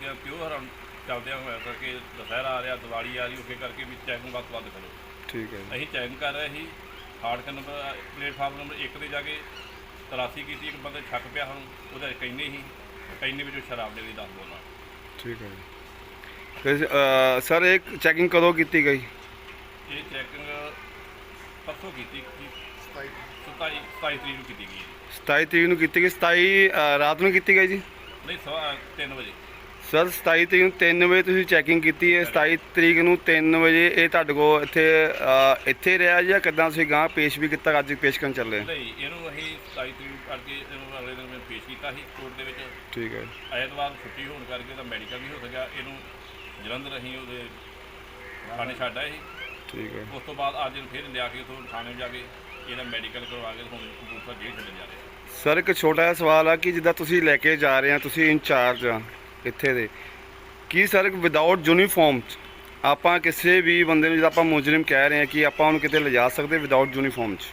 ਜਿੱਦਾਂ ਪਿਓਰ ਚੱਲਦਿਆਂ ਹੋਇਆ ਕਰਕੇ ਦੁਸਹਿਰਾ ਆ ਰਿਹਾ ਦੀਵਾਲੀ ਆ ਰਹੀ ਉਸੇ ਕਰਕੇ ਵੀ ਚੈਕਿੰਗ ਵੱਧ ਵੱਧ ਕਰੋ। ਠੀਕ ਹੈ ਅਸੀਂ ਚੈਕਿੰਗ ਕਰ ਰਹੇ ਸੀ ਹਾਰਡ ਨੰਬਰ ਪਲੇਟਫਾਰਮ ਨੰਬਰ 1 ਤੇ ਜਾ ਕੇ ਤਲਾਸ਼ੀ ਕੀਤੀ ਇੱਕ ਬੰਦੇ ਛੱਕ ਪਿਆ ਹੁਣ ਉਹਦਾ ਕੈਨੇ ਹੀ ਕੈਨੇ ਵਿੱਚੋਂ ਸ਼ਰਾਬ ਦੇ ਵੀ ਦੱਸ ਬੋਲਾਂ ਠੀਕ ਹੈ ਜੀ। ਸਰ ਇਹ ਚੈਕਿੰਗ ਕਦੋਂ ਕੀਤੀ ਗਈ? ਇਹ ਚੈਕਿੰਗ ਪਰਸੋਂ ਕੀਤੀ 27 27 ਤਰੀਕ ਨੂੰ ਕੀਤੀ ਗਈ ਸਤਾਈ ਤਰੀਕ ਨੂੰ ਕੀਤੀ ਗਈ ਸਤਾਈ ਰਾਤ ਨੂੰ ਕੀਤੀ ਗਈ ਜੀ? ਨਹੀਂ ਸਵਾ 3 ਵਜੇ। ਸਰ 27 ਤਰੀਕ ਨੂੰ 3 ਵਜੇ ਤੁਸੀਂ ਚੈਕਿੰਗ ਕੀਤੀ ਹੈ। 27 ਤਰੀਕ ਨੂੰ 3 ਵਜੇ ਇਹ ਤੁਹਾਡੇ ਕੋਲ ਇੱਥੇ ਅ, ਇੱਥੇ ਰਿਹਾ ਜਾਂ ਕਿੱਦਾਂ ਤੁਸੀਂ ਗਾਂ ਪੇਸ਼ ਵੀ ਕੀਤਾ ਅੱਜ ਪੇਸ਼ ਕਰਨ ਚੱਲੇ? ਨਹੀਂ ਇਹਨੂੰ ਅਸੀਂ 27 ਤਰੀਕ ਨੂੰ ਕਰਕੇ ਇਹਨੂੰ ਅਗਲੇ ਦਿਨ ਮੈਂ ਪੇਸ਼ ਕੀਤਾ ਸੀ ਕੋਰਟ ਦੇ ਵਿੱਚ। ਠੀਕ ਹੈ। ਐਤਵਾਰ ਛੁੱਟੀ ਹੋਣ ਕਰਕੇ ਉਹਦਾ ਮੈਡੀਕਲ ਵੀ ਹੋ ਸਕਿਆ। ਇਹਨੂੰ ਜਲੰਧਰ ਅਸੀਂ ਉਹਦੇ ਥਾਣੇ ਛੱਡ ਆਏ ਸੀ। ਠੀਕ ਹੈ। ਉਸ ਤੋਂ ਬਾਅਦ ਅੱਜ ਇਹਨੂੰ ਫਿਰ ਲਿਆ ਕੇ ਉੱਥੋਂ ਥਾਣੇ ਜਾ ਕੇ ਇਹਦਾ ਮੈਡੀਕਲ ਕਰਵਾ ਕੇ ਹੁਣ ਕਪੂਰਥਲਾ ਜੇਲ੍ਹ ਛੱਡਣ ਜਾ ਰਹੇ ਹਾਂ। ਸਰ ਇੱਕ ਛੋਟਾ ਜਿਹਾ ਸਵਾਲ ਆ ਕਿ ਜਿੱਦਾਂ ਤੁਸੀਂ ਲੈ ਕੇ ਜਾ ਰਹੇ ਆ ਤੁਸੀਂ ਇੰਚਾਰਜ ਆ ਇੱਥੇ ਦੇ। ਕੀ ਸਰ ਵਿਦਆਊਟ ਯੂਨੀਫਾਰਮ ਚ ਆਪਾਂ ਕਿਸੇ ਵੀ ਬੰਦੇ ਨੂੰ ਜਿੱਦਾਂ ਆਪਾਂ ਮੁਜਰਮ ਕਹਿ ਰਹੇ ਆ ਕਿ ਆਪਾਂ ਉਹਨੂੰ ਕਿਤੇ ਲਿਜਾ ਸਕਦੇ ਵਿਦਆਊਟ ਯੂਨੀਫਾਰਮ ਚ?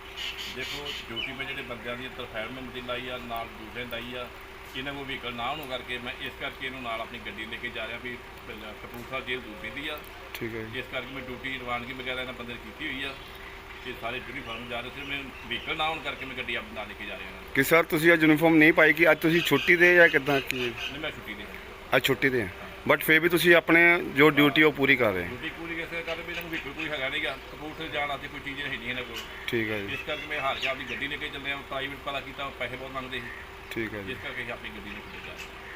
ਦੇਖੋ ਡਿਊਟੀ 'ਤੇ ਜਿਹੜੇ ਬੰਦਿਆਂ ਦੀ ਤਰਫੈਰਮੈਂਟ ਦੀ ਲਾਈ ਆ ਨਾਲ ਦੂਸਰੇ ਲਾਈ ਆ ਇਹਨਾਂ ਕੋਲ ਵਹੀਕਲ ਨਾ ਹੋਣ ਕਰਕੇ ਮੈਂ ਇਸ ਕਰਕੇ ਇਹਨੂੰ ਨਾਲ ਆਪਣੀ ਗੱਡੀ ਲੈ ਕੇ ਜਾ ਰਿਹਾ ਵੀ ਕਪੂਰਥਲਾ ਜੇਲ੍ਹ ਦੂਸਰੀ ਦੀ ਆ। ਠੀਕ ਹੈ ਇਸ ਕਰਕੇ ਮੈਂ ਡਿਊਟੀ ਰਵਾਨਗੀ ਵਗੈਰਾ ਇਹਨਾਂ ਬੰਦੇ ਨੇ ਕੀਤੀ ਹੋਈ ਆ ਇਹ ਸਾਰੇ ਯੂਨੀਫਾਰਮ ਜਾ ਰਹੇ ਸੀ। ਮੈਂ ਵਹੀਕਲ ਨਾ ਹੋਣ ਕਰਕੇ ਮੈਂ ਗੱਡੀ ਆਪਣੀ ਲੈ ਕੇ ਜਾ ਰਿਹਾ। ਹਾਂ ਕਿ ਸਰ ਤੁਸੀਂ ਅੱਜ ਯੂਨੀਫਾਰਮ ਨਹੀਂ ਪਾਈ ਕਿ ਅੱਜ ਤੁਸੀਂ ਛੁੱਟੀ ਤੇ ਜਾਂ ਕਿੱਦਾਂ ਕੀ? ਨਹੀਂ ਮੈਂ ਛੁੱਟੀ ਦੇ ਅੱਜ ਛੁੱਟੀ ਤੇ ਬਟ ਫਿਰ ਵੀ ਤੁਸੀਂ ਆਪਣੇ ਜੋ ਡਿਊਟੀ ਉਹ ਪੂਰੀ ਕਰ ਰਹੇ ਹੋ। ਡਿਊਟੀ ਪੂਰੀ ਕਿਸੇ ਕਰ ਵੀ ਇਹਨਾਂ ਵਹੀਕਲ ਕੋਈ ਹੈਗਾ ਨਹੀਂਗਾ। ਕਪੂਰਥਲੇ ਜਾਣ ਵਾਸਤੇ ਕੋਈ ਚੀਜ਼ ਹੈ ਨਹੀਂ ਇਹਨਾਂ ਕੋਲ। ਠੀਕ ਹੈ ਜੀ। ਇਸ ਕਰਕੇ ਮੈਂ ਹਾਰ ਕੇ ਆਪਣੀ ਗੱਡੀ ਲੈ ਕੇ ਚੱਲਿਆ। ਪ੍ਰਾਈਵੇਟ ਪਤਾ ਕੀਤਾ ਪੈਸੇ ਬਹੁਤ ਮੰਗਦੇ ਸੀ। ਠੀਕ ਹੈ ਜੀ। ਇਸ ਕਰਕੇ ਅਸੀਂ ਆਪਣੀ ਗੱਡੀ ਲੈ ਕੇ ਜਾ ਰਹੇ ਹਾਂ